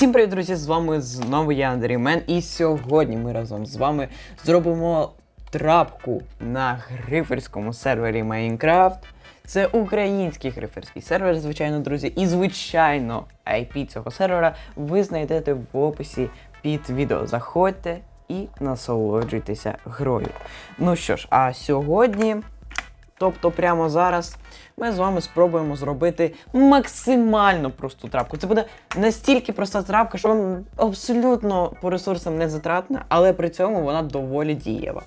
Всім привіт, друзі! З вами знову я Андрій Мен, і сьогодні ми разом з вами зробимо трапку на гриферському сервері Minecraft. Це український гриферський сервер, звичайно, друзі. І звичайно, IP цього сервера ви знайдете в описі під відео. Заходьте і насолоджуйтеся грою. Ну що ж, а сьогодні. Тобто прямо зараз ми з вами спробуємо зробити максимально просту трапку. Це буде настільки проста трапка, що вам абсолютно по ресурсам не затратна, але при цьому вона доволі дієва.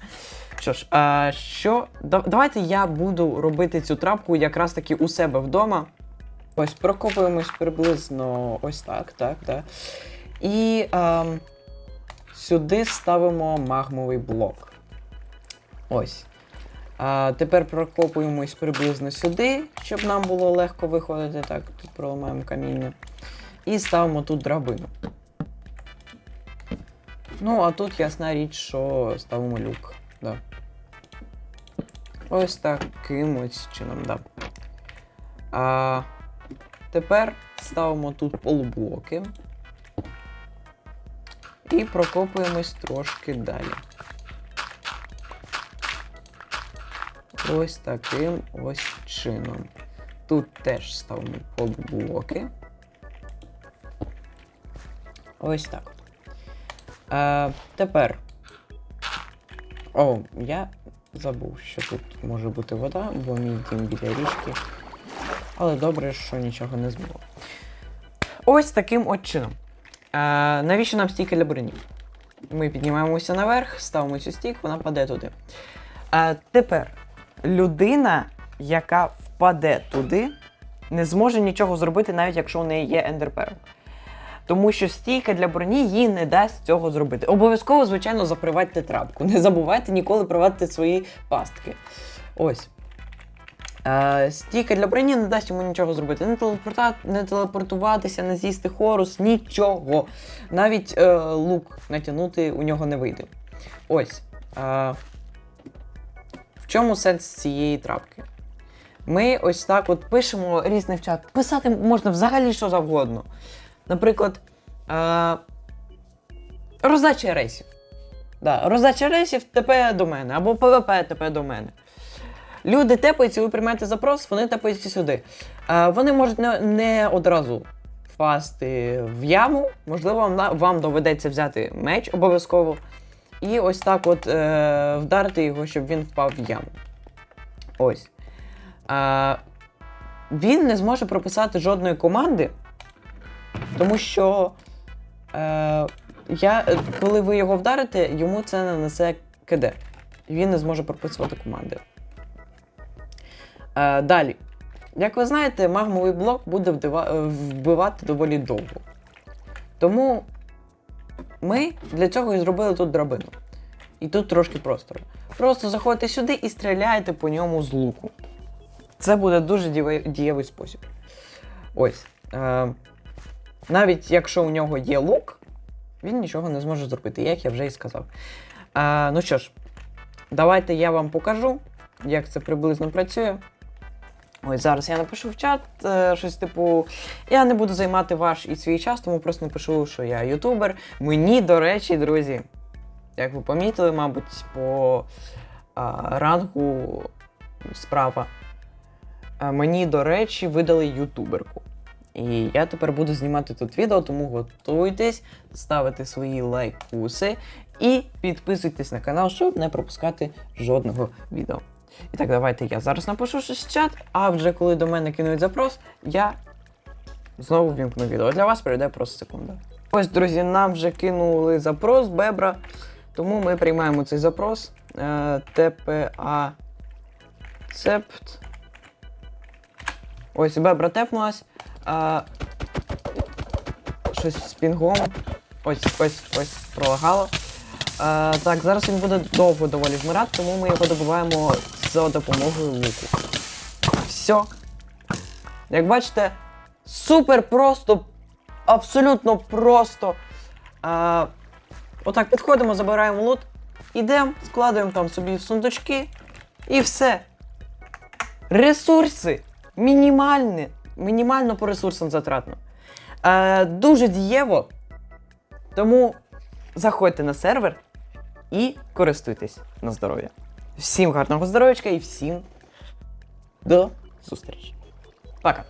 Що ж, а, що давайте я буду робити цю трапку якраз таки у себе вдома. Ось прокопуємось приблизно ось так, так, так. І ем, сюди ставимо магмовий блок. Ось. А тепер прокопуємось приблизно сюди, щоб нам було легко виходити. Так, тут проламаємо каміння. І ставимо тут драбину. Ну, а тут ясна річ, що ставимо люк. Да. Ось таким ось чином, да. А тепер ставимо тут полублоки. І прокопуємось трошки далі. Ось таким ось чином. Тут теж ставимо подблоки. Ось так. Е, тепер. О, я забув, що тут може бути вода, бо мій дім біля річки. Але добре, що нічого не змило. Ось таким от чином. Е, навіщо нам стійка для броні? Ми піднімаємося наверх, ставимо цю стійку, вона паде туди. А тепер людина, яка впаде туди, не зможе нічого зробити, навіть якщо у неї є ендерперл. Тому що стійка для броні їй не дасть цього зробити. Обов'язково, звичайно, заприватьте трапку. Не забувайте ніколи приватити свої пастки. Ось. Е, стійка для броні не дасть йому нічого зробити. Не, телепорта... не телепортуватися, не з'їсти хорус, нічого. Навіть е, лук натягнути у нього не вийде. Ось. Е, чому сенс цієї трапки? Ми ось так от пишемо різний в чат. Писати можна взагалі що завгодно. Наприклад, е, роздача рейсів. Да, роздача рейсів ТП до мене, або ПВП ТП до мене. Люди тепаються, ви приймаєте запрос, вони тепаються сюди. Е, вони можуть не, не одразу впасти в яму. Можливо, вам, вам доведеться взяти меч обов'язково. І ось так от е, вдарити його, щоб він впав в яму. Ось. Е, він не зможе прописати жодної команди, тому що е, я, коли ви його вдарите, йому це нанесе КД. Він не зможе прописувати команди. Е, далі. Як ви знаєте, магмовий блок буде вбивати доволі довго. Тому ми для цього і зробили тут драбину. І тут трошки простору. Просто заходите сюди і стріляєте по ньому з луку. Це буде дуже дієвий спосіб. Ось. Е, навіть якщо у нього є лук, він нічого не зможе зробити, як я вже і сказав. Е, ну що ж, давайте я вам покажу, як це приблизно працює. Ось зараз я напишу в чат е, щось типу. Я не буду займати ваш і свій час, тому просто напишу, що я ютубер. Мені, до речі, друзі, як ви помітили, мабуть, по а, рангу справа. А, мені, до речі, видали ютуберку. І я тепер буду знімати тут відео, тому готуйтесь, ставите свої лайкуси і підписуйтесь на канал, щоб не пропускати жодного відео. І так, давайте я зараз напишу щось в чат, а вже коли до мене кинуть запрос, я знову вімкну відео. Для вас пройде просто секунда. Ось, друзі, нам вже кинули запрос Бебра, тому ми приймаємо цей запрос. Е, ТПА Цепт. Ось Бебра тепнулась. Щось з пінгом. Ось, ось, ось, пролагало. Е, так, зараз він буде довго доволі вмирати, тому ми його добиваємо за допомогою луку. Все. Як бачите, супер просто, абсолютно просто. Е, отак підходимо, забираємо лут, ідемо, складуємо там собі в сундучки і все. Ресурси мінімальні, мінімально по ресурсам затратно. Е, дуже дієво. Тому заходьте на сервер і користуйтесь на здоров'я. Всім гарного здоров'ячка і всім до зустрічі. Пока.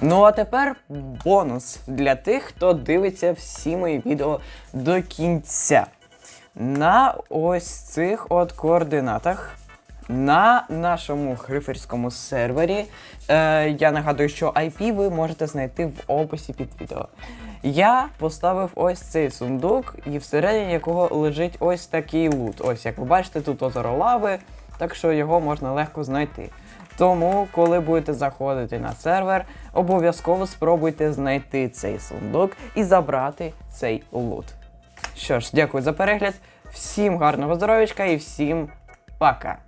Ну а тепер бонус для тих, хто дивиться всі мої відео до кінця. На ось цих от координатах. На нашому гриферському сервері. Е, я нагадую, що IP ви можете знайти в описі під відео. Я поставив ось цей сундук, і всередині якого лежить ось такий лут. Ось, як ви бачите, тут озеро лави, так що його можна легко знайти. Тому, коли будете заходити на сервер, обов'язково спробуйте знайти цей сундук і забрати цей лут. Що ж, дякую за перегляд, всім гарного здоров'ячка і всім пока!